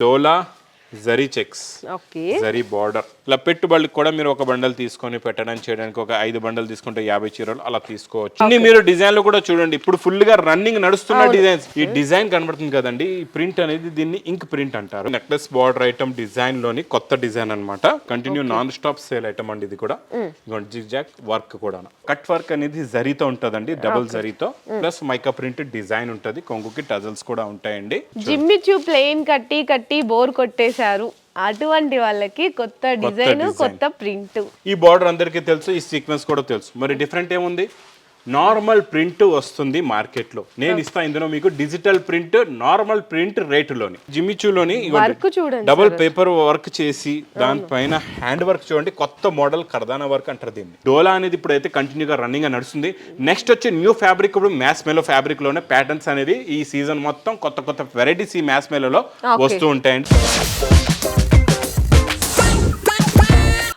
Dola zari checks okay zari border ఇలా పెట్టుబడులకు కూడా మీరు ఒక బండల్ తీసుకొని పెట్టడానికి చేయడానికి ఒక ఐదు బండల్ తీసుకుంటే యాభై చీరలు అలా తీసుకోవచ్చు. అన్ని మీరు డిజైన్లు కూడా చూడండి. ఇప్పుడు ఫుల్గా రన్నింగ్ నడుస్తున్న డిజైన్స్. ఈ డిజైన్ కనబడుతుంది కదండి. ఈ ప్రింట్ అనేది దీన్ని ఇంక్ ప్రింట్ అంటారు. నెక్లెస్ బార్డర్ ఐటమ్ డిజైన్లోని కొత్త డిజైన్ అన్నమాట. Continue non stop sale item అండి ఇది కూడా. జిగ్జాక్ వర్క్ కూడా కట్ వర్క్ అనేది జరీతో ఉంటదండి. డబుల్ జరీతో ప్లస్ మైకా ప్రింట్ డిజైన్ ఉంటది. కొంగుకి టజల్స్ కూడా ఉంటాయండి. జిమ్మిచ్చు ప్లెయిన్ కట్టి కట్టి బోర్ కొట్టేశారు అటువంటి వాళ్ళకి కొత్త డిజైన్. కొత్త ప్రింట్. ఈ బార్డర్ అందరికీ తెలుసు ఈ సీక్వెన్స్ కూడా తెలుసు. మరి డిఫరెంట్ ఏముంది? నార్మల్ ప్రింట్ వస్తుంది మార్కెట్లో. నేను ఇస్తా ఇందులో మీకు డిజిటల్ ప్రింట్ నార్మల్ ప్రింట్ రేటులోని. చూడండి డబుల్ పేపర్ వర్క్ చేసి దానిపైన హ్యాండ్ వర్క్ చూడండి. కొత్త మోడల్ కర్దానా వర్క్ అంటారు దీన్ని. డోలా అనేది ఇప్పుడు అయితే కంటిన్యూగా రన్నింగ్గా నడుస్తుంది. నెక్స్ట్ వచ్చే న్యూ ఫ్యాబ్రిక్ ఇప్పుడు మ్యాస్ మేలో ఫ్యాబ్రిక్లోనే ప్యాటర్న్స్ అనేది ఈ సీజన్ మొత్తం కొత్త కొత్త వెరైటీస్ ఈ మ్యాస్ మేలలో వస్తూ ఉంటాయండి.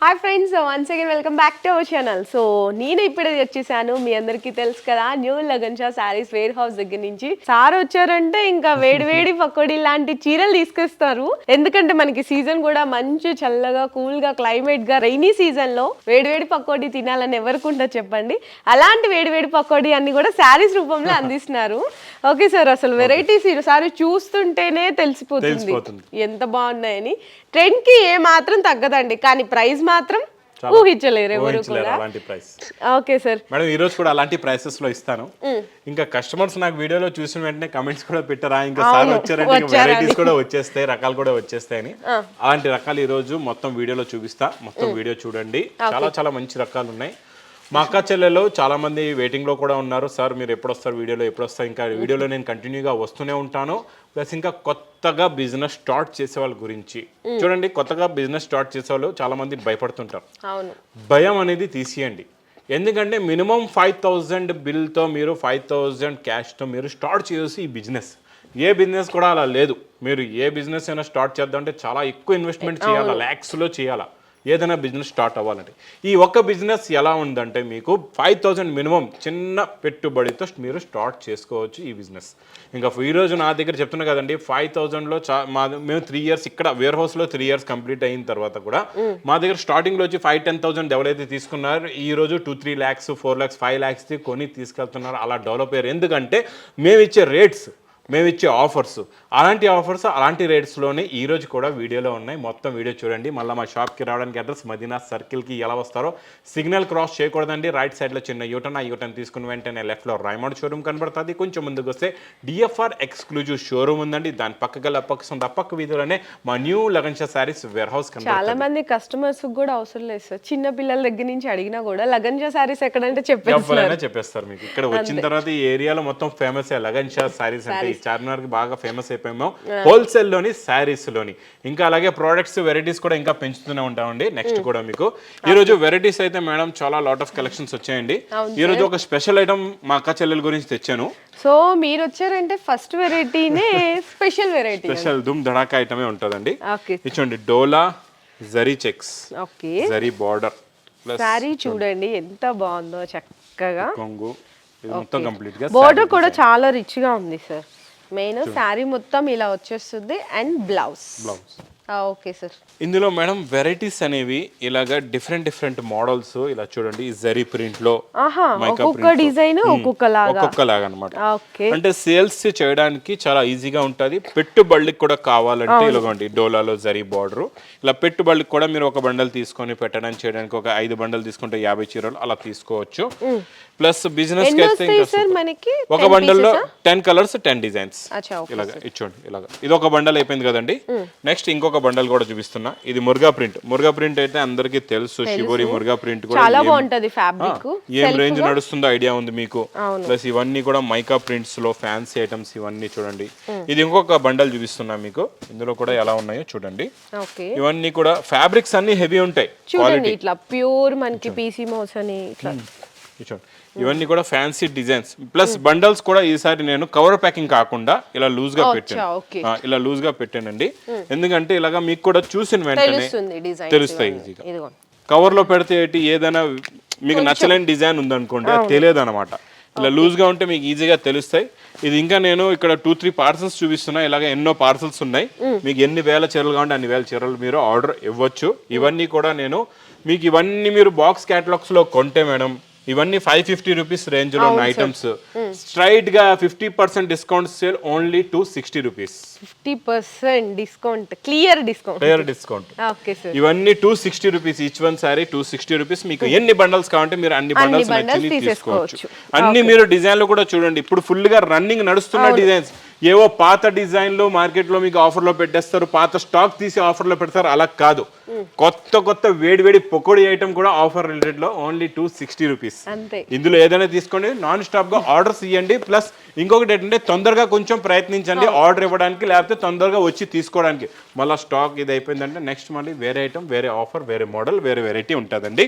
Hi friends once again welcome back to our channel so నేను ఇప్పుడే వచ్చేసాను మీ అందరికీ తెలుసు కదా new Lagan Shah sarees warehouse దగ్గర నుంచి. సార్ వచ్చారంటే ఇంకా వేడి వేడి పకోడీ లాంటి చీరలు తీసుకొస్తారు. ఎందుకంటే మనకి సీజన్ కూడా మంచి చల్లగా కూల్గా క్లైమేట్గా రైనీ సీజన్లో వేడి వేడి పకోడీ తినాలని ఎవరికి ఉంటుంది చెప్పండి. అలాంటి వేడి వేడి పకోడీ అన్ని కూడా శారీస్ రూపంలో అందిస్తున్నారు. ఓకే సార్ అసలు వెరైటీస్ సారీ చూస్తుంటేనే తెలిసిపోతుంది. ఎంత బాగున్నాయని. ట్రెండ్కి ఏ మాత్రం తగ్గదండి. కానీ ప్రైస్ మాత్రం ఊహించలేరు ఎవరు ఊహించలేరు కూడా. అలాంటి ప్రైస్ ఓకే సార్ మేడం ఈ రోజు కూడా అలాంటి ప్రైసెస్లో ఇస్తాను. ఇంకా కస్టమర్స్ నాకు వీడియోలో చూసిన వెంటనే కమెంట్స్ కూడా పెట్టారా? ఇంకా సార్ వచ్చారంటే. వెరైటీస్ కూడా వచ్చేస్తాయి రకాలు కూడా వచ్చేస్తాయని అలాంటి రకాలు ఈ రోజు మొత్తం వీడియోలో చూపిస్తా. మొత్తం వీడియో చూడండి. చాలా చాలా మంచి రకాలు ఉన్నాయి. మా అక్క చెల్లెలు చాలా మంది వెయిటింగ్లో కూడా ఉన్నారు. సార్ మీరు ఎప్పుడు వస్తారు వీడియోలో? ఎప్పుడు వస్తారు ఇంకా వీడియోలో నేను కంటిన్యూగా వస్తూనే ఉంటాను. ప్లస్ ఇంకా కొత్తగా బిజినెస్ స్టార్ట్ చేసే వాళ్ళ గురించి చూడండి కొత్తగా బిజినెస్ స్టార్ట్ చేసే వాళ్ళు చాలా మంది భయపడుతుంటారు. భయం అనేది తీసేయండి. ఎందుకంటే మినిమం ఫైవ్ థౌజండ్ బిల్తో మీరు ఫైవ్ థౌజండ్ క్యాష్తో మీరు స్టార్ట్ చేసి ఈ బిజినెస్ ఏ బిజినెస్ కూడా అలా లేదు. మీరు ఏ బిజినెస్ అయినా స్టార్ట్ చేద్దామంటే చాలా ఎక్కువ ఇన్వెస్ట్మెంట్ చేయాలా? ల్యాక్స్లో చేయాలా? ఏదైనా బిజినెస్ స్టార్ట్ అవ్వాలంటే. ఈ ఒక్క బిజినెస్ ఎలా ఉందంటే మీకు ఫైవ్ థౌజండ్ మినిమం చిన్న పెట్టుబడితో మీరు స్టార్ట్ చేసుకోవచ్చు ఈ బిజినెస్ ఇంకా ఈ రోజు నా దగ్గర చెప్తున్నా కదండి ఫైవ్ థౌజండ్లో చా మా మేము త్రీ ఇయర్స్ ఇక్కడ వేర్ హౌస్లో త్రీ ఇయర్స్ కంప్లీట్ అయిన తర్వాత కూడా మా దగ్గర స్టార్టింగ్లో వచ్చి ఫైవ్ టెన్ థౌసండ్ ఎవరైతే తీసుకున్నారో ఈ రోజు two three lakhs four lakhs five lakhs కొని తీసుకెళ్తున్నారు అలా డెవలప్ అయ్యారు. ఎందుకంటే మేము ఇచ్చే రేట్స్ మేము ఇచ్చే ఆఫర్స్. అలాంటి ఆఫర్స్ అలాంటి రేట్స్లోనే ఈ రోజు కూడా వీడియోలో ఉన్నాయి. మొత్తం వీడియో చూడండి. మళ్ళీ మా షాప్కి రావడానికి అడ్రస్ మదీనా సర్కిల్కి ఎలా వస్తారో సిగ్నల్ క్రాస్ చేయకూడదండి. రైట్ సైడ్లో చిన్న యూటర్న్. ఆ యూటర్న్ తీసుకుని వెంటనే లెఫ్ట్లో రైమండ్ షోరూమ్ కనబడుతుంది. కొంచెం ముందుకు వస్తే డిఎఫ్ఆర్ ఎక్స్క్లూజివ్ షోరూమ్ ఉందండి. దాని పక్కకి పక్క సొంత పక్క వీధిలోనే మా new Laganshah sarees warehouse చాలా మంది కస్టమర్స్ కూడా అవసరం లేదు సార్. చిన్న పిల్లల దగ్గర నుంచి అడిగినా కూడా లగన్జా శారీస్ ఎక్కడంటే చెప్పేస్తున్నారు. ఎవరైనా చెప్పేస్తారు మీకు. ఇక్కడ వచ్చిన తర్వాత ఈ ఏరియాలో మొత్తం ఫేమస్ లగన్ షా శారీస్ అంటే ఈ చార్మినార్కి బాగా ఫేమస్ అయిపోయాము. హోల్సేల్లోని శారీస్లోని ఇంకా అలాగే ప్రోడక్ట్స్ వెరైటీస్ కూడా ఇంకా పెంచుతూనే ఉంటామండి. నెక్స్ట్ కూడా మీకు. ఈ రోజు వెరైటీస్ అయితే మేడం చాలా లాట్ ఆఫ్ కలెక్షన్స్ వచ్చాయండి. ఈ రోజు ఒక స్పెషల్ ఐటమ్ మా అక్క చెల్లెల గురించి తెచ్చాను. సో మీరు వచ్చారంటే ఫస్ట్ వెరైటీనే స్పెషల్ వెరైటీ స్పెషల్ దుమ్ ధడాకా ఐటమే ఉంటుందండి. ఇచ్చోండి Dola zari checks. Okay. Zari border. Saree చూడండి ఎంత బాగుందో చక్కగా. కొంగు. మొత్తం కంప్లీట్గా బోర్డర్ కూడా చాలా రిచ్గా ఉంది సార్. మెయిన్ శారీ మొత్తం ఇలా వచ్చేస్తుంది and blouse. Blouse. Okay sir. ఇందులో మేడం వెరైటీస్ అనేవి ఇలాగా డిఫరెంట్ డిఫరెంట్ మోడల్స్ ఇలా చూడండి జరీ ప్రింట్లో ఒక్కొక్క. డిజైన్. ఒక్కొక్కలాగా. అనమాట అంటే సేల్స్ చేయడానికి చాలా ఈజీగా ఉంటుంది. పెట్టుబడికి కూడా కావాలంటే ఇలాగోండి డోలాలో జరీ బార్డర్. ఇలా పెట్టుబడికి కూడా మీరు ఒక బండల్ తీసుకొని పెట్టడానికి చేయడానికి ఒక ఐదు బండల్ తీసుకుంటే యాభై చీరలు అలా తీసుకోవచ్చు. Plus business. మనకి? ఒక 10 బండల్లో? టెన్ కలర్స్ టెన్ డిజైన్స్ ఇలాగా ఇచ్చోండి ఇలాగా. ఇది ఒక బండల్ అయిపోయింది కదండి. నెక్స్ట్ ఇంకొక బండల్ కూడా చూపిస్తున్నా. ఇది మురుగా ప్రింట్. మురుగా ప్రింట్ అయితే అందరికీ తెలుసు శివరి మురుగా ప్రింట్ కూడా చాలా ఏం- బాగుంటది ఫ్యాబ్రిక్ ఏం రేంజ్ నడుస్తుందో ఐడియా ఉంది మీకు. ప్లస్ ఇవన్నీ కూడా మైకా ప్రింట్స్లో ఫ్యాన్సీ ఐటమ్స్ ఇవన్నీ చూడండి. ఇది ఇంకొక బండల్ చూపిస్తున్నా మీకు. ఇందులో కూడా ఎలా ఉన్నాయో చూడండి. ఇవన్నీ కూడా ఫ్యాబ్రిక్స్ అన్ని హెవీ ఉంటాయి. చూడండి ఇట్లా ప్యూర్ మనకి పీసీ మోస్ అని ఇట్లా. ఇవన్నీ కూడా ఫ్యాన్సీ డిజైన్స్ ప్లస్ బండల్స్ కూడా ఈసారి నేను కవర్ ప్యాకింగ్ కాకుండా ఇలా లూజ్గా పెట్టాను. ఇలా లూజ్గా పెట్టానండి ఎందుకంటే ఇలాగా మీకు కూడా చూసిన వెంటనే తెలుస్తాయి ఈజీగా కవర్లో పెడితే ఏదైనా మీకు నచ్చలేని డిజైన్ ఉందనుకోండి అది తెలియదు అనమాట ఇలా లూజ్గా ఉంటే మీకు ఈజీగా తెలుస్తాయి. ఇది ఇంకా నేను ఇక్కడ టూ త్రీ పార్సల్స్ చూపిస్తున్నా. ఇలాగ ఎన్నో పార్సల్స్ ఉన్నాయి. మీకు ఎన్ని వేల చీరలు కావాలంటే అన్ని వేల చీరలు మీరు ఆర్డర్ ఇవ్వచ్చు. ఇవన్నీ కూడా నేను మీకు ఇవన్నీ మీరు బాక్స్ క్యాటలాగ్స్లో కొంటే మేడం ఇవన్నీ ఫైవ్ ఫిఫ్టీ రూపీస్ రేంజ్లో ఉన్న ఐటమ్స్ స్ట్రైట్గా fifty percent discount sale only two sixty rupees fifty percent discount clear discount clear discount ఇవన్నీ two sixty rupees each one sorry two sixty rupees మీకు ఎన్ని బండల్స్ కావాలంటే మీరు అన్ని బండల్స్ తీసుకోవచ్చు. అన్ని మీరు డిజైన్లు కూడా చూడండి. ఇప్పుడు ఫుల్గా రన్నింగ్ నడుస్తున్న డిజైన్స్ ఏవో పాత డిజైన్లు మార్కెట్లో మీకు ఆఫర్లో పెట్టేస్తారు పాత స్టాక్ తీసి ఆఫర్లో పెడతారు అలా కాదు. కొత్త కొత్త వేడి వేడి పకోడీ ఐటమ్ కూడా ఆఫర్ రిలేటెడ్లో ఓన్లీ టూ సిక్స్టీ రూపీస్. ఇందులో ఏదైనా తీసుకోండి నాన్ స్టాప్గా ఆర్డర్స్ ఇవ్వండి ప్లస్ ఇంకొకటి ఏంటంటే తొందరగా కొంచెం ప్రయత్నించండి ఆర్డర్ ఇవ్వడానికి లేకపోతే తొందరగా వచ్చి తీసుకోవడానికి. మళ్ళీ స్టాక్ ఇది అయిపోయిందంటే నెక్స్ట్ మళ్ళీ వేరే ఐటమ్ వేరే ఆఫర్ వేరే మోడల్ వేరే వెరైటీ ఉంటుందండి.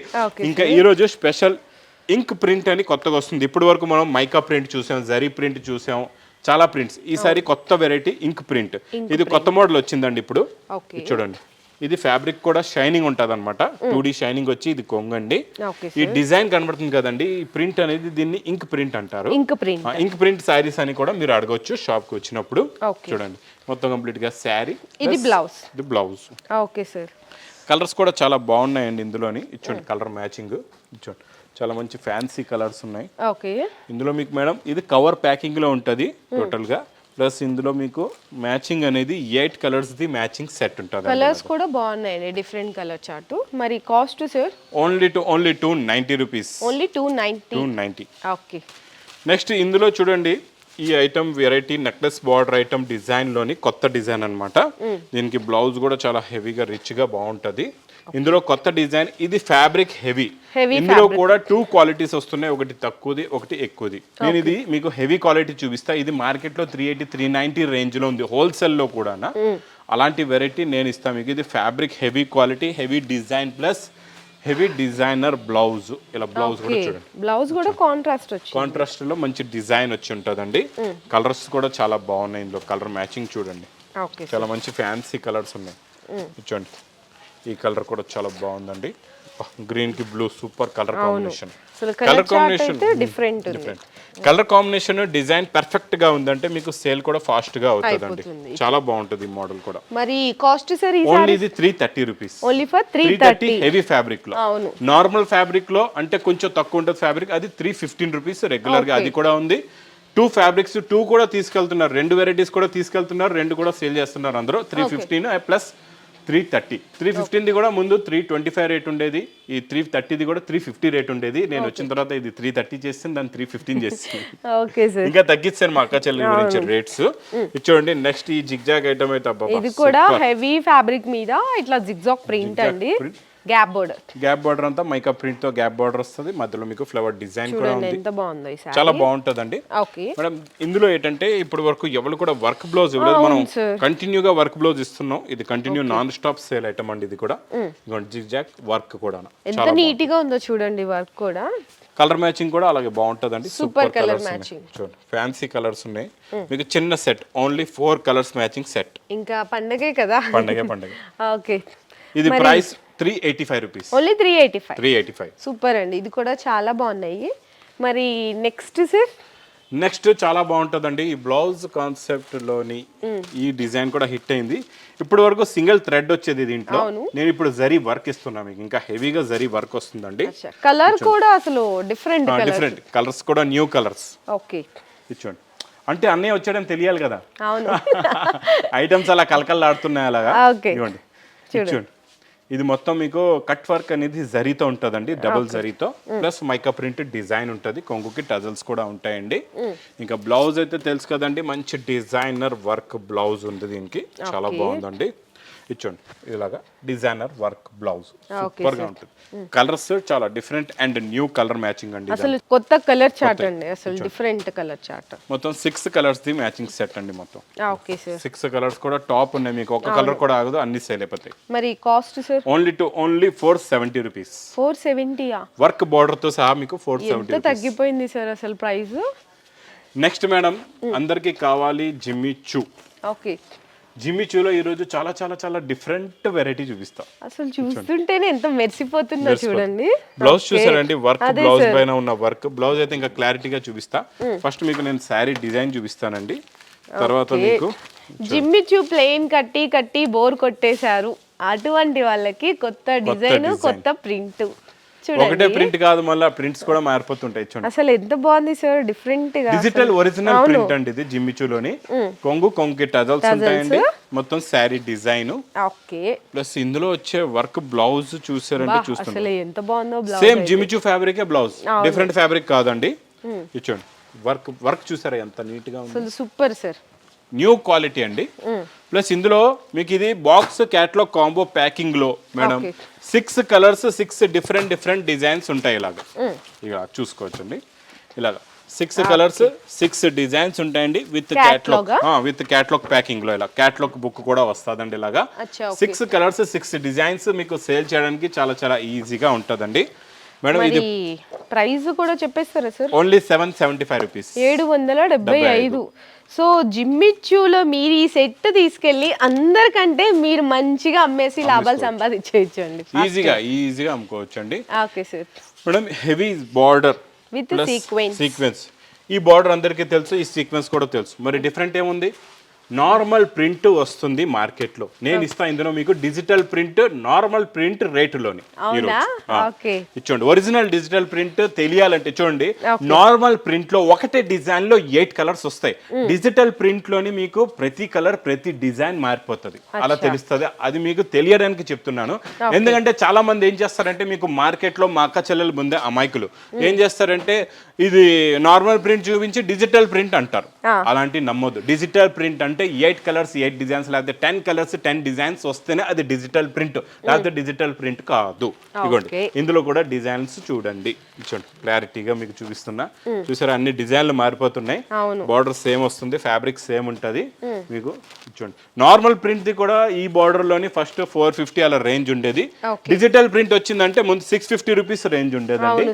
ఇంకా ఈ రోజు స్పెషల్ ఇంక్ ప్రింట్ అని కొత్తగా వస్తుంది. ఇప్పటి వరకు మనం మైకా ప్రింట్ చూసాం జరీ ప్రింట్ చూసాం చాలా ప్రింట్స్ ఈసారి కొత్త వెరైటీ ఇంక్ ప్రింట్ ఇది కొత్త మోడల్ వచ్చిందండి ఇప్పుడు. చూడండి. ఇది ఫ్యాబ్రిక్ కూడా షైనింగ్ ఉంటుంది అనమాట టూ షైనింగ్ వచ్చి ఇది కొంగండి. ఈ డిజైన్ కనబడుతుంది కదండి. ఈ ప్రింట్ అనేది దీన్ని ఇంక్ ప్రింట్ అంటారు. Ink print ink print sarees అని కూడా మీరు అడగొచ్చు షాప్కి వచ్చినప్పుడు. చూడండి. మొత్తం కంప్లీట్గా శారీ ఇది బ్లౌజ్ ఇది బ్లౌజ్ ఓకే సార్ కలర్స్ కూడా చాలా బాగున్నాయండి ఇందులోని. ఇచ్చోండి కలర్ మ్యాచింగ్ ఇచ్చోండి చాలా మంచి ఫ్యాన్సీ కలర్స్ ఉన్నాయి. ఓకే. ఇందులో మీకు మేడం ఇది కవర్ ప్యాకింగ్లో ఉంటుంది టోటల్గా. ప్లస్ ఇందులో మీకు మ్యాచింగ్ అనేది eight colours the matching set ఉంటుంది కలర్స్ కూడా బాగున్నాయండి డిఫరెంట్ కలర్ చార్ట్ మరి cost sir only two only two ninety rupees only two ninety two ninety okay next ఇందులో చూడండి ఈ item variety necklace border item డిజైన్లోని కొత్త డిజైన్ అన్నమాట. దీనికి బ్లౌజ్ కూడా చాలా హెవీగా రిచ్గా బాగుంటది. ఇందులో కొత్త డిజైన్ ఇది ఫ్యాబ్రిక్ హెవీ. ఇందులో కూడా టూ క్వాలిటీస్ వస్తున్నాయి ఒకటి తక్కువది ఒకటి ఎక్కువది. నేను ఇది మీకు హెవీ క్వాలిటీ చూపిస్తా. ఇది మార్కెట్లో త్రీ ఎయిటీ త్రీ నైన్టీ రేంజ్లో ఉంది. హోల్సేల్లో కూడా అలాంటి వెరైటీ నేను ఇస్తాను మీకు. ఇది fabric heavy quality heavy design plus heavy designer blouse ఇలా బ్లౌజ్ కూడా చూడండి. బ్లౌజ్ కూడా కాంట్రాస్ట్ వచ్చింది. కాంట్రాస్ట్లో మంచి డిజైన్ వచ్చి ఉంటుందండి. కలర్స్ కూడా చాలా బాగున్నాయి ఇందులో. కలర్ మ్యాచింగ్ చూడండి. చాలా మంచి ఫ్యాన్సీ కలర్స్ ఉన్నాయి. చూడండి. ఈ కలర్ కూడా చాలా బాగుందండి. గ్రీన్కి blue super colour combination colour అయితే డిఫరెంట్ కలర్ కాంబినేషన్ డిజైన్ పర్ఫెక్ట్గా ఉందంటే మీకు సేల్ కూడా ఫాస్ట్గా అవుతుందండి. చాలా బాగుంటుంది ఈ మోడల్ కూడా. మరి కాస్ట్ సార్ ఓన్లీ ఇది three thirty rupees only for three thirty heavy ఫ్యాబ్రిక్లో. నార్మల్ ఫ్యాబ్రిక్లో అంటే కొంచెం తక్కువ ఉంటుంది ఫ్యాబ్రిక్ అది త్రీ ఫిఫ్టీన్ రూపీస్ రెగ్యులర్గా అది కూడా ఉంది. టూ ఫ్యాబ్రిక్స్ టూ కూడా తీసుకెళ్తున్నారు. రెండు వెరైటీస్ కూడా తీసుకెళ్తున్నారు. రెండు కూడా సేల్ చేస్తున్నారు అందరూ. Three fifteen plus three thirty. Three ఫిఫ్టీన్ది కూడా ముందు త్రీ ట్వంటీ ఫైవ్ రేట్ ఉండేది. ఈ త్రీ థర్టీది కూడా త్రీ ఫిఫ్టీ రేట్ ఉండేది. నేను వచ్చిన తర్వాత ఇది త్రీ థర్టీ చేస్తే దాన్ని త్రీ ఫిఫ్టీన్ సార్. ఇంకా తగ్గించాను మా అక్క చెల్లి గురించి రేట్స్. చూడండి నెక్స్ట్ ఈ జిగ్జాగ్ ఐటమ్ అయితే ఇది కూడా హెవీ ఫ్యాబ్రిక్ మీద ఇట్లా జిగ్జాక్ ప్రింట్ అండి. గ్యాప్ బోర్డర్ గ్యాప్ బార్డర్ అంతా మైకా ప్రింట్తో గ్యాప్ బార్డర్ వస్తుంది. మధ్యలో మీకు ఫ్లవర్ డిజైన్ కూడా ఉంది. ఎంత బాగుందో ఈ సారీ చాలా బాగుంటదండి. ఓకే మేడం ఇందులో ఏంటంటే ఇప్పటి వరకు ఎవరు కూడా వర్క్ బ్లౌజ్ ఇవ్వలేదు. మనం. కంటిన్యూగా వర్క్ బ్లౌజ్ ఇస్తున్నాం. ఇది continue non stop sale item అండి ఇది కూడా. జిగ్ జాక్ వర్క్ కూడా ఎంత నీట్గా ఉందో చూడండి వర్క్ కూడా. కలర్ మ్యాచింగ్ కూడా అలాగే బాగుంటదండి. Super colours matching. చూడండి ఫ్యాన్సీ కలర్స్ ఉన్నాయి. మీకు చిన్న set only four colours matching set ఇంకా పండగే కదా. పండగ పండగ. ఓకే ఇది price three eighty five rupees. Only three eighty five. Three eighty five. Super అండి. ఇది కూడా చాలా బాగున్నాయి. మరి నెక్స్ట్ సార్? నెక్స్ట్ చాలా బాగుంటుందండి. ఈ బ్లౌజ్ కాన్సెప్ట్లోని ఈ డిజైన్ కూడా హిట్ అయింది. ఇప్పటి వరకు సింగిల్ థ్రెడ్ వచ్చేది దీంట్లో. నేను ఇప్పుడు జరీ వర్క్ ఇస్తున్నా మీకు. ఇంకా హెవీగా జరీ వర్క్ వస్తుందండి. కలర్ కూడా అసలు డిఫరెంట్ డిఫరెంట్ కలర్స్ కూడా న్యూ కలర్స్ ఓకే. ఇచ్చోండి అంటే అన్నయ్య వచ్చాడని తెలియాలి కదా. అవును. ఐటమ్స్ అలా కలకల్లాడుతున్నాయి అలాగా. ఇవ్వండి. ఇచ్చోండి ఇది మొత్తం మీకు కట్ వర్క్ అనేది జరీతో ఉంటుందండి డబుల్ జరీతో. ప్లస్ మైకా ప్రింట్ డిజైన్ ఉంటుంది కొంగుకి టజల్స్ కూడా ఉంటాయండి. ఇంకా బ్లౌజ్ అయితే తెలుసు కదండి మంచి డిజైనర్ వర్క్ బ్లౌజ్ ఉంది దీనికి. చాలా బాగుందండి. ఇచ్చోండి. ఇలాగా డిజైనర్ వర్క్ బ్లౌజ్. సూపర్గా ఉంటుంది. కలర్స్ చాలా different and new colour matching అండి. అసలు కొత్త కలర్ చార్ట్ అండి. అసలు డిఫరెంట్ కలర్ చార్ట్. మొత్తం six colours the matching set అండి మొత్తం. Okay sir. సిక్స్ కలర్స్ కూడా టాప్ ఉన్నాయి మీకు. ఒక కలర్ కూడా ఆగదు అన్ని సేల్ అయిపోతాయి. మరి cost sir? Only two only four seventy rupees four సెవెంటీయా work బార్డర్తో సహా మీకు ఫోర్ సెవెంటీ తగ్గిపోయింది సార్ అసలు ప్రైస్? నెక్స్ట్ మేడం అందరికి కావాలి జిమ్మి చూ. ఓకే. జిమ్మి చూలో ఈరోజు చాలా చాలా చాలా డిఫరెంట్ వెరైటీ చూపిస్తాం. అసలు చూస్తుంటేనే ఎంత మెరిసిపోతుందో చూడండి. బ్లౌజ్. చూసారండి? Work blouse. పైన ఉన్న వర్క్. బ్లౌజ్ అయితే ఇంకా క్లారిటీగా చూపిస్తా. ఫస్ట్ మీకు నేను శారీ డిజైన్ చూపిస్తానండి. తర్వాత మీకు జిమ్మి చూ ప్లెయిన్ కట్టి కట్టి బోర్ కొట్టేశారు. అటువంటి వాళ్ళకి కొత్త డిజైన్. కొత్త ప్రింట్. ఒకటే చూడండి ప్రింట్ కాదు మళ్ళీ ప్రింట్స్ కూడా మారిపోతుంటాయి చూడండి. అసలు ఎంత బాగుంది సార్ డిఫరెంట్గా డిజిటల్ ఒరిజినల్ ప్రింట్ అండి ఇది జిమ్మిచూలోని కొంగు కొంగుకి టజల్స్ ఉంటాయండి. మొత్తం శారీ డిజైన్. ఓకే. ప్లస్ ఇందులో వచ్చే వర్క్ బ్లౌజ్ చూసారంటే అసలు ఎంత బాగుందో blouse same Jimmy Choo fabric blouse. Different fabric కాదండి. ఇచ్చోండి వర్క్ వర్క్ చూసారా ఎంత నీట్గా ఉంది. Super sir. న్యూ క్వాలిటీ అండి. ప్లస్ ఇందులో మీకు ఇది box catalogue combo ప్యాకింగ్లో madam. Six colours six different different designs ఉంటాయి ఇలాగ. ఇక చూసుకోవచ్చండి. ఇలాగ సిక్స్ కలర్స్ సిక్స్ డిజైన్స్ ఉంటాయండి విత్ క్యాట్లాగ్. విత్ క్యాట్లాగ్ ప్యాకింగ్లో ఇలా. క్యాట్లాగ్ బుక్ కూడా వస్తుందండి ఇలాగా. సిక్స్ కలర్స్ సిక్స్ డిజైన్స్ మీకు సేల్ చేయడానికి చాలా చాలా ఈజీగా ఉంటుందండి. మేడం ఇది ప్రైస్ కూడా చెప్పేస్తారా sir? Only seven seventy five rupees. ఏడు వందల డెబ్బై ఐదు. సో జిమ్మిచ్చులో మీరు ఈ సెట్ తీసుకెళ్ళి అందరికంటే మీరు మంచిగా అమ్మేసి లాభాలు సంపాదించేయచ్చు అండి ఈజీగా ఈజీగా అమ్ముకోవచ్చు అండి okay sir. Madam heavy border With sequence. Sequence. ఈ బార్డర్ అందరికీ తెలుసు ఈ సీక్వెన్స్ కూడా తెలుసు. మరి డిఫరెంట్ ఏముంది? నార్మల్ ప్రింట్ వస్తుంది మార్కెట్లో. నేను ఇస్తా ఇందులో మీకు డిజిటల్ ప్రింట్ నార్మల్ ప్రింట్ రేటులోని ఇచ్చోండి ఒరిజినల్ డిజిటల్ ప్రింట్ తెలియాలంటే చూడండి నార్మల్ ప్రింట్లో ఒకటే డిజైన్లో ఎయిట్ కలర్స్ వస్తాయి. డిజిటల్ ప్రింట్లోని మీకు ప్రతి కలర్ ప్రతి డిజైన్ మారిపోతుంది. అలా తెలుస్తుంది. అది మీకు తెలియడానికి చెప్తున్నాను. ఎందుకంటే చాలా మంది ఏం చేస్తారంటే మీకు మార్కెట్లో మా అక్క చెల్లెలు ముందే అమాయకులు. ఏం చేస్తారంటే ఇది నార్మల్ ప్రింట్ చూపించి డిజిటల్ ప్రింట్ అంటారు. అలాంటి నమ్మొద్దు. డిజిటల్ ప్రింట్ అంటే ఎయిట్ కలర్స్ ఎయిట్ డిజైన్స్ లేకపోతే టెన్ కలర్స్ టెన్ డిజైన్స్ వస్తేనే అది డిజిటల్ ప్రింట్. లేకపోతే డిజిటల్ ప్రింట్ కాదు. ఇదిగోండి. ఇందులో కూడా డిజైన్స్ చూడండి. చూడండి క్లారిటీగా మీకు చూపిస్తున్నా. చూసారా అన్ని డిజైన్లు మారిపోతున్నాయి. బార్డర్ సేమ్ వస్తుంది ఫ్యాబ్రిక్ సేమ్ ఉంటది. మీకు చూడండి నార్మల్ ప్రింట్ ది కూడా ఈ బార్డర్లోని ఫస్ట్ ఫోర్ ఫిఫ్టీ అలా రేంజ్ ఉండేది. డిజిటల్ ప్రింట్ వచ్చిందంటే ముందు సిక్స్ ఫిఫ్టీ రూపీస్ రేంజ్ ఉండేదండి.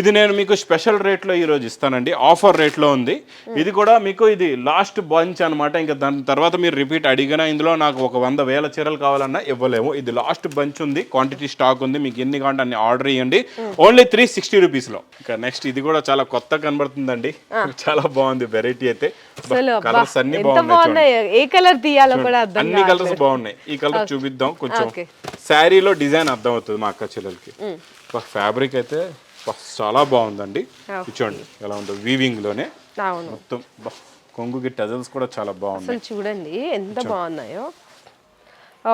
ఇది నేను మీకు స్పెషల్ రేట్లో ఈ రోజు ఇస్తానండి. ఆఫర్ రేట్లో ఉంది. ఇది కూడా మీకు ఇది లాస్ట్ బంచ్ అన్నమాట. ఇంకా దాని తర్వాత మీరు రిపీట్ అడిగినా ఇందులో నాకు ఒక వంద వేల చీరలు కావాలన్నా ఇవ్వలేము. ఇది లాస్ట్ బంచ్ ఉంది క్వాంటిటీ స్టాక్ ఉంది. మీకు ఎన్ని కావాలంటే అన్ని ఆర్డర్ ఇవ్వండి ఓన్లీ త్రీ సిక్స్టీ రూపీస్లో. ఇంకా నెక్స్ట్ ఇది కూడా చాలా కొత్త కనబడుతుందండి. చాలా బాగుంది వెరైటీ అయితే. కలర్స్ అన్ని బాగున్నాయి బాగున్నాయి? ఏ కలర్ తీయాలో కూడా అర్థం అన్ని కలర్స్ బాగున్నాయి. ఈ కలర్ చూపిద్దాం కొంచెం. శారీలో డిజైన్ అర్థం అవుతుంది మా అక్క చెల్లెలకి. ఫ్యాబ్రిక్ అయితే చాలా బాగుందండి. చూడండి ఎలా ఉందో వీవింగ్లోనే. మొత్తం కొంగుకి టజల్స్ కూడా చాలా బాగున్నాయి. అసలు చూడండి ఎంత బాగున్నాయో.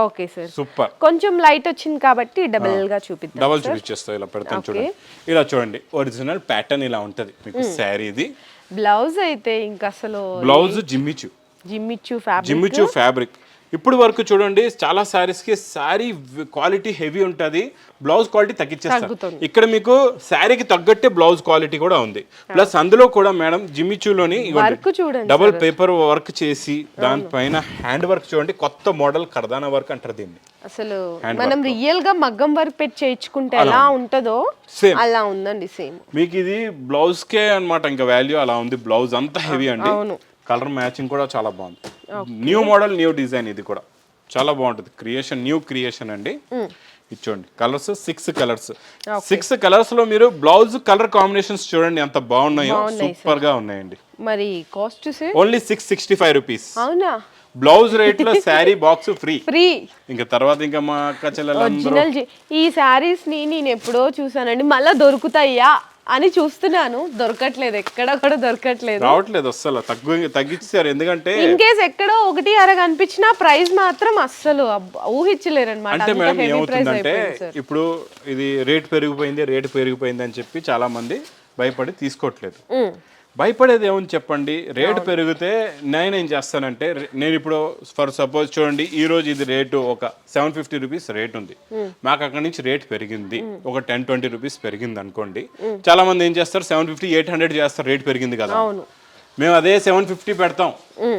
Okay sir. సూపర్. కొంచెం లైట్ వచ్చింది కాబట్టి డబుల్గా చూపిద్దాం డబల్ చూపించేస్తా ఇలా పెడతాను చూడండి. ఇలా చూడండి ఒరిజినల్ ప్యాటర్న్ ఇలా ఉంటది. మీకు ఇది. బ్లౌజ్ అయితే ఇంకా అసలు blouse jimmy choo jimmy choo fabric. Jimmy choo fabric. ఇప్పుడు వరకు చూడండి చాలా sarees కి శారీ క్వాలిటీ హెవీ ఉంటది. బ్లౌజ్ క్వాలిటీ తగ్గించేస్తారు. ఇక్కడ మీకు శారీకి తగ్గట్టే బ్లౌజ్ క్వాలిటీ కూడా ఉంది. ప్లస్ అందులో కూడా మేడం జిమ్మిచూలోని డబుల్ పేపర్ వర్క్ చేసి దానిపైన హ్యాండ్ వర్క్ చూడండి. కొత్త మోడల్ కర్దానా వర్క్ అంటారు దీన్ని. అసలు మనం రియల్గా మగ్గం వర్క్ పెట్టి చేయించుకుంటే ఎలా ఉంటుందో Same. అలా ఉందండి సేమ్ మీకు ఇది బ్లౌజ్ కే అన్నమాట ఇంకా వాల్యూ అలా ఉంది. బ్లౌజ్ అంతా హెవీ అండి. అవును. కలర్ మ్యాచింగ్ కూడా చాలా బాగుంది. న్యూ మోడల్ న్యూ డిజైన్ ఇది కూడా. చాలా బాగుంటుంది. క్రియేషన్ న్యూ క్రియేషన్ అండి. ఇచ్చోండి కలర్స్ సిక్స్ కలర్స్ సిక్స్ కలర్స్లో మీరు బ్లౌజ్ కలర్ కాంబినేషన్స్ చూడండి ఎంత బాగున్నాయో. సూపర్గా ఉన్నాయండి. మరి cost only six sixty five rupees అవునా? బ్లౌజ్ రేట్లో శారీ బాక్స్ ఫ్రీ ఫ్రీ ఇంకా తర్వాత ఇంకా మా అక్క చెల్లెలు ఈ శారీస్ని నేను ఎప్పుడో చూసానండి. మళ్ళీ దొరుకుతాయా? అని చూస్తున్నాను. దొరకట్లేదు. ఎక్కడ కూడా దొరకట్లేదు. రావట్లేదు అస్సలు. తగ్గు తగ్గించారు ఎందుకంటే ఇన్ కేస్ ఎక్కడో ఒకటి అర కనిపించినా ప్రైస్ మాత్రం అస్సలు అబ్బ- ఊహించలేరన్నమాట. అంటే మేడం ఏమవుతుందంటే ఇప్పుడు ఇది రేట్ పెరిగిపోయింది రేట్ పెరిగిపోయింది అని చెప్పి చాలా మంది భయపడి తీసుకోవట్లేదు. భయపడేది ఏమని చెప్పండి? రేటు పెరిగితే నేనేం చేస్తానంటే రే- నేను ఇప్పుడు ఫర్ సపోజ్ చూడండి ఈ రోజు ఇది రేటు ఒక సెవెన్ ఫిఫ్టీ రూపీస్ రేట్ ఉంది. మాకు అక్కడ నుంచి రేట్ పెరిగింది. ఒక టెన్ ట్వంటీ రూపీస్ పెరిగింది అనుకోండి. చాలా మంది ఏం చేస్తారు? సెవెన్ ఫిఫ్టీ ఎయిట్ హండ్రెడ్ చేస్తారు రేట్ పెరిగింది కదా. మేము అదే సెవెన్ ఫిఫ్టీ పెడతాం.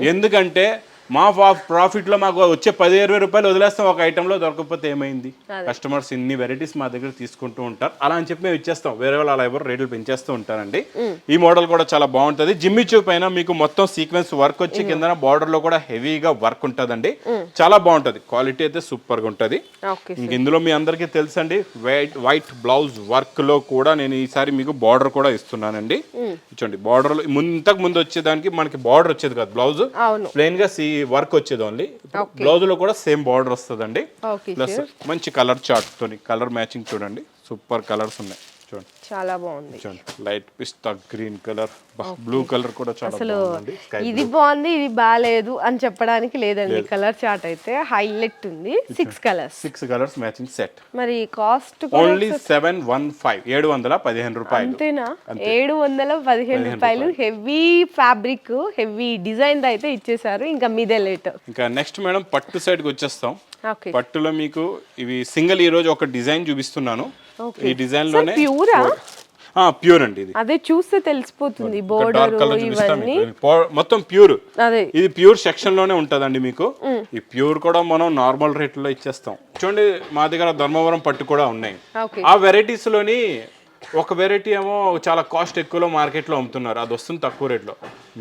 ఎందుకంటే మా ప్రాఫిట్లో మాకు వచ్చే పది ఇరవై రూపాయలు వదిలేస్తాం. ఒక item లో దొరకకపోతే ఏమైంది? కస్టమర్స్ ఇన్ని వెరైటీస్ మా దగ్గర తీసుకుంటూ ఉంటారు. అలా అని చెప్పి మేము ఇచ్చేస్తాం. వేరే వాళ్ళు అలా ఎవరు రేట్లు పెంచేస్తూ ఉంటారండి. ఈ మోడల్ కూడా చాలా బాగుంటది. జిమ్మి చూ పైన మీకు మొత్తం సీక్వెన్స్ వర్క్ వచ్చి కింద బార్డర్లో కూడా హెవీగా వర్క్ ఉంటదండి. చాలా బాగుంటది. క్వాలిటీ అయితే సూపర్గా ఉంటది ఇందులో మీ అందరికీ తెలుసండి. వైట్ వైట్ బ్లౌజ్ వర్క్లో కూడా నేను ఈసారి మీకు బార్డర్ కూడా ఇస్తున్నానండి. చూడండి బార్డర్లో ముందు- ఇంతకు ముందు వచ్చేదానికి మనకి బార్డర్ వచ్చేది కాదు బ్లౌజ్ అవును. ప్లెయిన్గా సి వర్క్ వచ్చేది ఓన్లీ బ్లౌజ్లో కూడా సేమ్ బార్డర్ వస్తుందండి. ప్లస్ మంచి కలర్ చార్ట్ తోని కలర్ మ్యాచింగ్ చూడండి. సూపర్ కలర్స్ ఉన్నాయి. చాలా బాగుంది. లైట్ పిస్తా గ్రీన్ కలర్ బ్లూ కలర్ కూడా చాలా అసలు ఇది బాగుంది ఇది బాగాలేదు అని చెప్పడానికి లేదండి. కలర్ చార్ట్ అయితే హైలైట్ ఉంది. Six colours. Six colours matching set. మరి cost only seven one five ఏడు వందల పదిహేను రూపాయలు. అంతేనా? ఏడు వందల పదిహేను రూపాయలు. హెవీ ఫ్యాబ్రిక్ హెవీ డిజైన్ అయితే ఇచ్చేసారు ఇంకా మీదే లేట్ ఇంకా నెక్స్ట్ మేడం పట్టు సైడ్కి వచ్చేస్తాం. పట్టులో మీకు ఇవి సింగిల్ ఈ రోజు ఒక డిజైన్ చూపిస్తున్నాను. ఈ డిజైన్లోనే ప్యూరా ప్యూర్ అండి ఇది. అదే చూస్తే తెలిసిపోతుంది బోర్డర్ ఇవన్నీ. మొత్తం ప్యూర్ అదే. ఇది ప్యూర్ సెక్షన్లోనే ఉంటదండి మీకు. ఈ ప్యూర్ కూడా మనం నార్మల్ రేట్లో ఇచ్చేస్తాం. చూడండి మా దగ్గర ధర్మవరం పట్టు కూడా ఉన్నాయి. ఆ వెరైటీస్లోని ఒక వెరైటీ ఏమో చాలా కాస్ట్ ఎక్కువలో మార్కెట్లో అమ్ముతున్నారు. అది వస్తుంది తక్కువ రేట్లో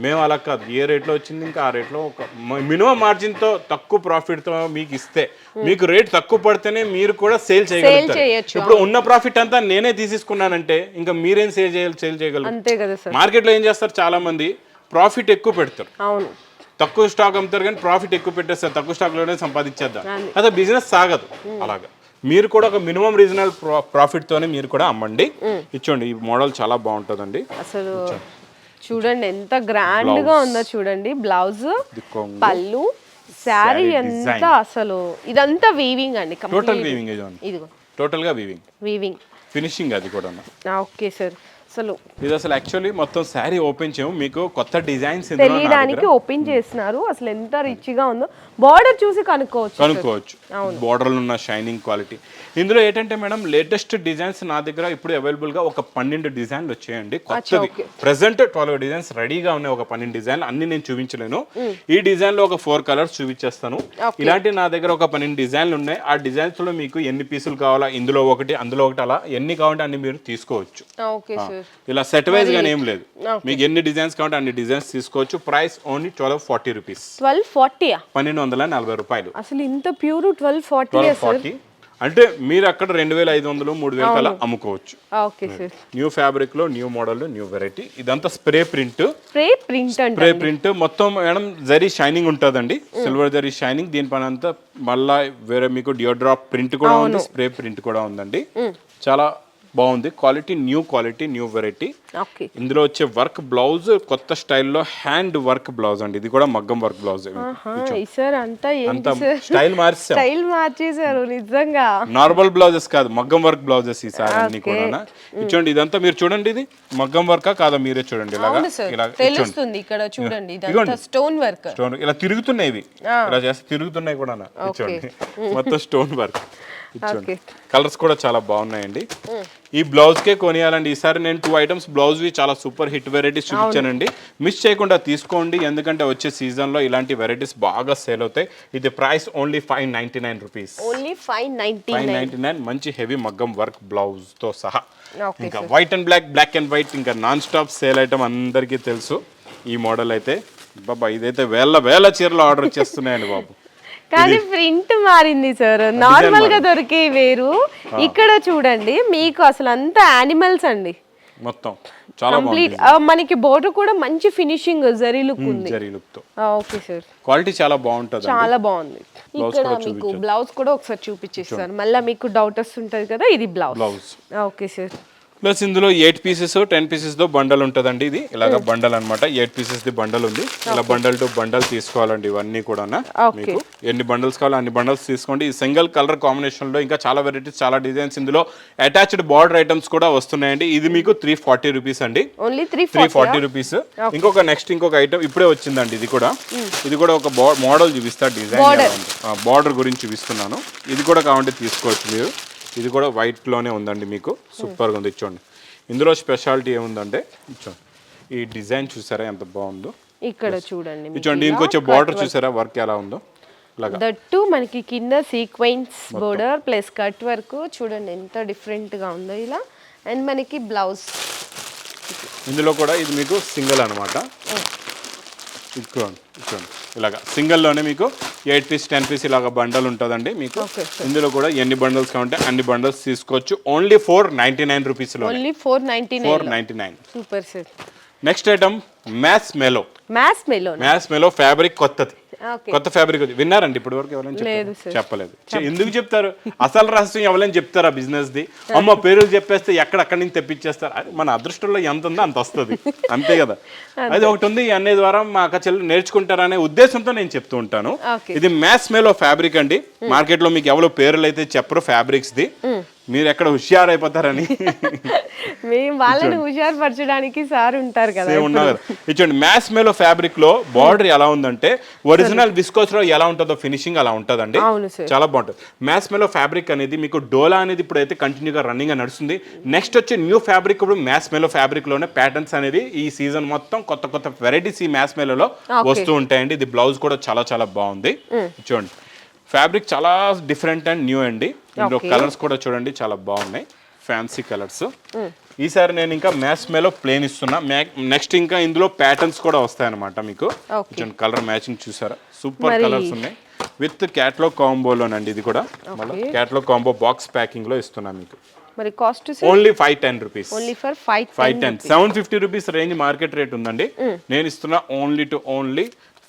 మేము అలా కాదు. ఏ రేట్లో వచ్చింది ఇంకా ఆ రేట్లో ఒక మినిమం మార్జిన్తో తక్కువ ప్రాఫిట్తో మీకు ఇస్తే మీకు రేట్ తక్కువ పడితేనే మీరు కూడా సేల్ చేయగలుగుతారు. ఇప్పుడు ఉన్న ప్రాఫిట్ అంతా నేనే తీసేసుకున్నానంటే ఇంకా మీరేం సేల్ చేయాలి సేల్ చేయగలరు? మార్కెట్లో ఏం చేస్తారు చాలా మంది ప్రాఫిట్ ఎక్కువ పెడతారు. అవును. తక్కువ స్టాక్ అమ్ముతారు కానీ ప్రాఫిట్ ఎక్కువ పెట్టేస్తారు. తక్కువ స్టాక్లోనే సంపాదించేద్దాం. అదే బిజినెస్ సాగదు అలాగా. మీరు కూడా ఒక మినిమం రీజనల్ ప్రాఫిట్ తోనే మీరు కూడా అమ్మండి. ఇచ్చోండి ఈ మోడల్ చాలా బాగుంటుందండి. అసలు చూడండి ఎంత గ్రాండ్గా ఉందో చూడండి. బ్లౌజ్ పళ్ళు శారీ ఎంత అసలు ఇదంతా వీవింగ్ అండి టోటల్ వీవింగ్ ఇది ఇదిగో. టోటల్గా వీవింగ్ వీవింగ్ ఫినిషింగ్ అది కూడా ఓకే సార్. అసలు. ఇది అసలు యాక్చువల్లీ మొత్తం శారీ ఓపెన్ చేయము. మీకు కొత్త డిజైన్స్ తెలియడానికి ఓపెన్ చేస్తున్నారు అసలు ఎంత రిచ్గా ఉందో. బార్డర్ చూసి కనుక్కోవచ్చు కనుక్కోవచ్చు. బోర్డర్లో ఉన్న షైనింగ్ క్వాలిటీ ఇందులో ఏంటంటే మేడం లేటెస్ట్ డిజైన్స్ నా దగ్గర ఇప్పుడు అవైలబుల్గా ఒక పన్నెండు డిజైన్లు వచ్చాయండి. కొత్తవి ప్రెసెంట్ ట్వెల్వ్ డిజైన్స్ రెడీగా ఉన్నాయి ఒక పన్నెండు డిజైన్లు అన్ని నేను చూపించలేను. ఈ డిజైన్లో ఒక ఫోర్ కలర్స్ చూపించేస్తాను. ఇలాంటి నా దగ్గర ఒక పన్నెండు డిజైన్లు ఉన్నాయి. ఆ డిజైన్స్లో మీకు ఎన్ని పీసులు కావాలా? ఇందులో ఒకటి అందులో ఒకటి అలా ఎన్ని కావాలంటే అన్ని మీరు తీసుకోవచ్చు. ఓకే ఇలా సెట్ వైజ్ గానే ఏం లేదు. మీకు ఎన్ని డిజైన్స్ కావాలంటే అన్ని డిజైన్స్ తీసుకోవచ్చు. Price only twelve forty rupees twelve ఫార్టీయా పన్నెండు వందల నలభై రూపాయలు. అసలు ఇంత ప్యూర్ ట్వెల్వ్ ఫార్టీ ఫార్టీ అంటే మీరు అక్కడ రెండు వేల ఐదు వందలు మూడు వేలు అలా అమ్ముకోవచ్చు. న్యూ ఫ్యాబ్రిక్లో న్యూ మోడల్ న్యూ వెరైటీ ఇదంతా spray print spray print spray print మొత్తం మేడం జరీ షైనింగ్ ఉంటుందండి. సిల్వర్ జరీ షైనింగ్ దీనిపైన అంతా మళ్ళా వేరే మీకు డియోడ్రాప్ ప్రింట్ కూడా ఉంది. స్ప్రే ప్రింట్ కూడా ఉందండి. చాలా బాగుంది. Quality new quality new variety. ఇందులో వచ్చే వర్క్ బ్లౌజ్ కొత్త స్టైల్లో హ్యాండ్ వర్క్ బ్లౌజ్ అండి. ఇది కూడా మగ్గం వర్క్ బ్లౌజ్. స్టైల్ స్టైల్ మార్చేశారు నిజంగా. నార్మల్ బ్లౌజెస్ కాదు మగ్గం వర్క్ బ్లౌజెస్ ఈసారి అన్ని కూడా ఇచ్చోండి ఇదంతా మీరు చూడండి ఇది. మగ్గం వర్కా కాదా మీరే చూడండి ఇలాగా? తెలుస్తుంది ఇక్కడ చూడండి స్టోన్ వర్క్. స్టోన్ ఇలా తిరుగుతున్నాయి ఇలా చేస్తే తిరుగుతున్నాయి కూడా ఇచ్చోండి మొత్తం స్టోన్ వర్క్. కలర్స్ కూడా చాలా బాగున్నాయండి. ఈ బ్లౌజ్ కే కొనియాలండి. ఈసారి నేను టూ ఐటమ్స్ బ్లౌజ్ వి చాలా సూపర్ హిట్ వెరైటీస్ చూపించానండి. మిస్ చేయకుండా తీసుకోండి ఎందుకంటే వచ్చే సీజన్లో ఇలాంటి వెరైటీస్ బాగా సేల్ అవుతాయి. ఇది price only five ninety nine rupees only five ninety nine మంచి హెవీ మగ్గం వర్క్ బ్లౌజ్తో సహా. ఇంకా white and black black and white ఇంకా నాన్ స్టాప్ సేల్ ఐటమ్ అందరికీ తెలుసు. ఈ మోడల్ అయితే బాబా ఇదైతే వేల వేల చీరలు ఆర్డర్ చేస్తున్నాయండి బాబు. కానీ ప్రింట్ మారింది సార్ నార్మల్గా దొరికే వేరు. ఇక్కడ చూడండి మీకు అసలు అంతా యానిమల్స్ అండి. మొత్తం. చాలా కంప్లీట్ మనకి బోర్డర్ కూడా మంచి ఫినిషింగ్ జరీ లుక్ ఉంది. జరీ లుక్తో. ఓకే సార్ క్వాలిటీ చాలా బాగుంటుంది చాలా బాగుంది. ఇక్కడ మీకు బ్లౌజ్ కూడా ఒకసారి చూపించేస్తాను. మళ్ళీ మీకు డౌట్ వస్తుంటది కదా ఇది blouse blouse okay sir plus ఇందులో ఎయిట్ పీసెస్ టెన్ పీసెస్తో బండల్ ఉంటుందండి ఇది. ఇలాగ బండల్ అన్నమాట. ఎయిట్ పీసెస్ ది బండల్ ఉంది. ఇలా బండల్ టు బండల్ తీసుకోవాలండి ఇవన్నీ కూడా. మీకు. ఎన్ని బండల్స్ కావాలో అన్ని బండల్స్ తీసుకోండి. ఈ సింగిల్ కలర్ కాంబినేషన్లో ఇంకా చాలా వెరైటీస్ చాలా డిజైన్స్ ఇందులో అటాచ్డ్ బార్డర్ ఐటమ్స్ కూడా వస్తున్నాయండి. ఇది మీకు త్రీ ఫార్టీ రూపీస్ అండి. త్రీ త్రీ ఫార్టీ రూపీస్ ఇంకొక నెక్స్ట్ ఇంకొక ఐటమ్ ఇప్పుడే వచ్చిందండి ఇది కూడా. ఇది కూడా ఒక మోడల్ చూపిస్తా డిజైన్ బార్డర్ గురించి చూపిస్తున్నాను. ఇది కూడా కావాలంటే తీసుకోవచ్చు మీరు. ఇది కూడా white లోనే ఉందండి మీకు. సూపర్గా ఉంది. ఇచ్చోండి ఇందులో స్పెషాలిటీ ఏముందంటే ఇచ్చోండి ఈ డిజైన్ చూసారా? ఎంత బాగుందో. ఇక్కడ చూడండి. చూడండి ఇంకొచ్చే బార్డర్ చూసారా? వర్క్ ఎలా ఉందో. దట్టు మనకి కింద sequence border plus cut work చూడండి ఎంత డిఫరెంట్గా ఉందో ఇలా. అండ్ మనకి బ్లౌజ్ ఇందులో కూడా ఇది మీకు సింగిల్ అనమాట ఇదిగోండి ఇదిగోండి ఇలాగా సింగిల్లోనే మీకు ఎయిట్ పీస్ టెన్ పీస్ ఇలాగ బండల్ ఉంటుందండి మీకు. ఇందులో కూడా ఎన్ని బండల్స్ కావాలంటే అన్ని బండల్స్ తీసుకోవచ్చు. ఓన్లీ ఫోర్ నైంటీ నైన్ రూపీస్లో only four ninety four nine ninety nine super sir next item maths మెలో మ్యాథ్స్ మెలో మ్యాథ్స్ మెలో ఫ్యాబ్రిక్ కొత్తది. కొత్త ఫ్యాబ్రిక్ విన్నారండి ఇప్పటి వరకు ఎవరైనా. చెప్పలేదు. ఎందుకు చెప్తారు? అసలు రహస్యం ఎవరైనా చెప్తారా బిజినెస్ ది అమ్మ పేర్లు చెప్పేస్తే ఎక్కడక్కడి నుంచి తెప్పించేస్తారు? అది మన అదృష్టంలో ఎంత ఉందో అంత వస్తుంది. అంతే కదా? అది ఒకటి ఉంది అనే ద్వారా మా అక్క చెల్లెలు నేర్చుకుంటారనే ఉద్దేశంతో నేను చెప్తూ ఉంటాను. ఇది మ్యాథ్స్ మేలో ఫ్యాబ్రిక్ అండి. మార్కెట్లో మీకు ఎవరో పేర్లు అయితే చెప్పరు ఫ్యాబ్రిక్స్ ది. మీరు ఎక్కడ హుషియార్ అయిపోతారని మేము వాళ్ళని హుషారు పరచడానికి సార్ ఉంటారు కదా సేమ్ ఉన్నా కదా ఇచ్చండి మ్యాథ్స్ మేలో ఫ్యాబ్రిక్లో బార్డర్ ఎలా ఉందంటే ఒరిజినల్ విస్కోస్లో ఎలా ఉంటుందో ఫినిషింగ్ అలా ఉంటుందండి. చాలా బాగుంటుంది. మ్యాథ్స్ మేలో ఫ్యాబ్రిక్ అనేది మీకు డోలా అనేది ఇప్పుడు అయితే కంటిన్యూగా రన్నింగ్ నడుస్తుంది. నెక్స్ట్ వచ్చే న్యూ ఫ్యాబ్రిక్ ఇప్పుడు మ్యాథ్స్ మేలో ఫ్యాబ్రిక్లోనే ప్యాటర్న్స్ అనేది ఈ సీజన్ మొత్తం కొత్త కొత్త వెరైటీస్ ఈ మ్యాథ్స్ మేలో వస్తూ ఉంటాయండి. ఇది బ్లౌజ్ కూడా చాలా చాలా బాగుంది. చూడండి ఫ్యాబ్రిక్ చాలా డిఫరెంట్ అండ్ న్యూ అండి. ఇందులో. కలర్స్ కూడా చూడండి చాలా బాగున్నాయి. Fancy colours. ఈసారి నేను ఇంకా మ్యాథ్స్ మేలో ప్లేన్ ఇస్తున్నా. నెక్స్ట్ ఇంకా ఇందులో ప్యాటర్న్స్ కూడా వస్తాయన్నమాట మీకు. కొంచెం కలర్ మ్యాచింగ్ చూసారా? సూపర్ కలర్స్ ఉన్నాయి. విత్ క్యాట్లాగ్ కాంబోలోనండి ఇది కూడా. మళ్ళీ క్యాట్లాగ్ కాంబో బాక్స్ ప్యాకింగ్లో ఇస్తున్నా మీకు. మరి cost only five ten rupees only for five five ten seven fifty rupees range market rate ఉందండి. నేను ఇస్తున్నా only to only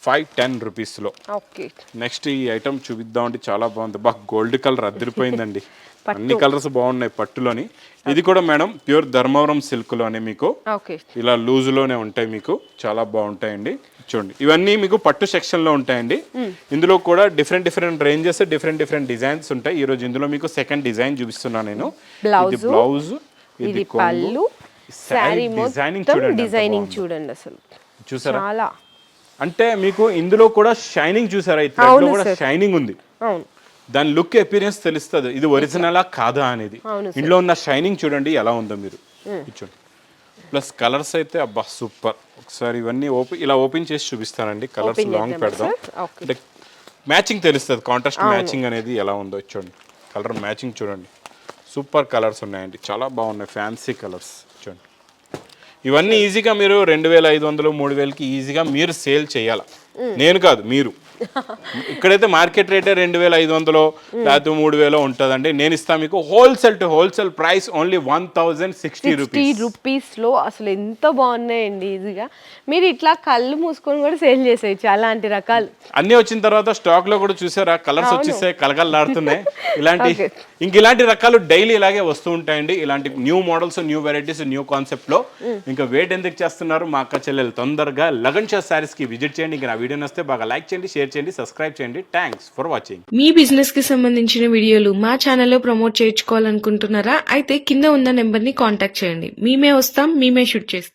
five ten రూపీస్లో. ఓకే. నెక్స్ట్ ఈ ఐటమ్ చూపిద్దాం అంటే చాలా బాగుంది. బా గోల్డ్ కలర్ అదిరిపోయిందండి అన్ని కలర్స్ బాగున్నాయి పట్టులోని. ఇది కూడా మేడం ప్యూర్ ధర్మవరం సిల్క్లోనే మీకు. ఓకే. ఇలా లూజులోనే ఉంటాయి మీకు. చాలా బాగుంటాయండి. చూడండి. ఇవన్నీ మీకు పట్టు సెక్షన్లో ఉంటాయండి ఇందులో కూడా different different ranges different different designs ఉంటాయి. ఈ రోజు ఇందులో మీకు సెకండ్ డిజైన్ చూపిస్తున్నాను నేను. ఇది. బ్లౌజ్ ఇది. పళ్ళు డిజైనింగ్ చూడండి అసలు. చూసారా? అంటే మీకు ఇందులో కూడా షైనింగ్ చూసారా? ఈ కూడా. షైనింగ్ ఉంది. దాని లుక్ ఎపీరియన్స్ తెలుస్తుంది. ఇది ఒరిజినలా కాదా అనేది. ఇందులో ఉన్న షైనింగ్ చూడండి ఎలా ఉందో మీరు. చూడండి ప్లస్ కలర్స్ అయితే అబ్బా సూపర్. ఒకసారి ఇవన్నీ ఓపెన్ ఇలా ఓపెన్ చేసి చూపిస్తానండి. కలర్స్ లాంగ్ పెడదాం. అంటే మ్యాచింగ్ తెలుస్తుంది. కాంట్రాస్ట్ మ్యాచింగ్ అనేది ఎలా ఉందో చూడండి కలర్ మ్యాచింగ్ చూడండి. సూపర్ కలర్స్ ఉన్నాయండి. చాలా బాగున్నాయి. Fancy colours. ఇవన్నీ ఈజీగా మీరు రెండు వేల ఐదు వందలు మూడు వేలకి ఈజీగా మీరు సేల్ చేయాలి. నేను కాదు మీరు. ఇక్కడైతే మార్కెట్ రేటే రెండు వేల ఐదు వందలు లేకపోతే మూడు వేలో ఉంటుందండి. నేను ఇస్తాను మీకు wholesale to wholesale price only one thousand sixty rupees. రూపీస్లో అసలు ఎంత బాగున్నాయండి ఈజీగా. మీరు ఇట్లా కళ్ళు మూసుకొని కూడా సేల్ చేసేయచ్చు అలాంటి రకాలు. అన్ని వచ్చిన తర్వాత స్టాక్లో కూడా చూసారా? కలర్స్ వచ్చేసాయి కలకలలాడుతున్నాయి. ఇలాంటి. ఇంక ఇలాంటి రకాలు డైలీ ఇలాగే వస్తూ ఉంటాయండి. ఇలాంటి new models new varieties new కాన్సెప్ట్లో ఇంకా వెయిట్ ఎందుకు చేస్తున్నారు? మా అక్క చెల్లెలు తొందరగా లగన్ షా సారీస్కి విజిట్ చేయండి. ఇంకా నా వీడియో వస్తే బాగా లైక్ చేయండి షేర్ చేయండి సబ్స్క్రైబ్ చేయండి. థ్యాంక్స్ ఫర్ వాచింగ్ మీ బిజినెస్కి సంబంధించిన వీడియోలు మా ఛానల్లో ప్రమోట్ చేయించుకోవాలనుకుంటున్నారా? అయితే కింద ఉన్న నెంబర్ని కాంటాక్ట్ చేయండి. మేమే వస్తాం మేమే షూట్ చేస్తాం.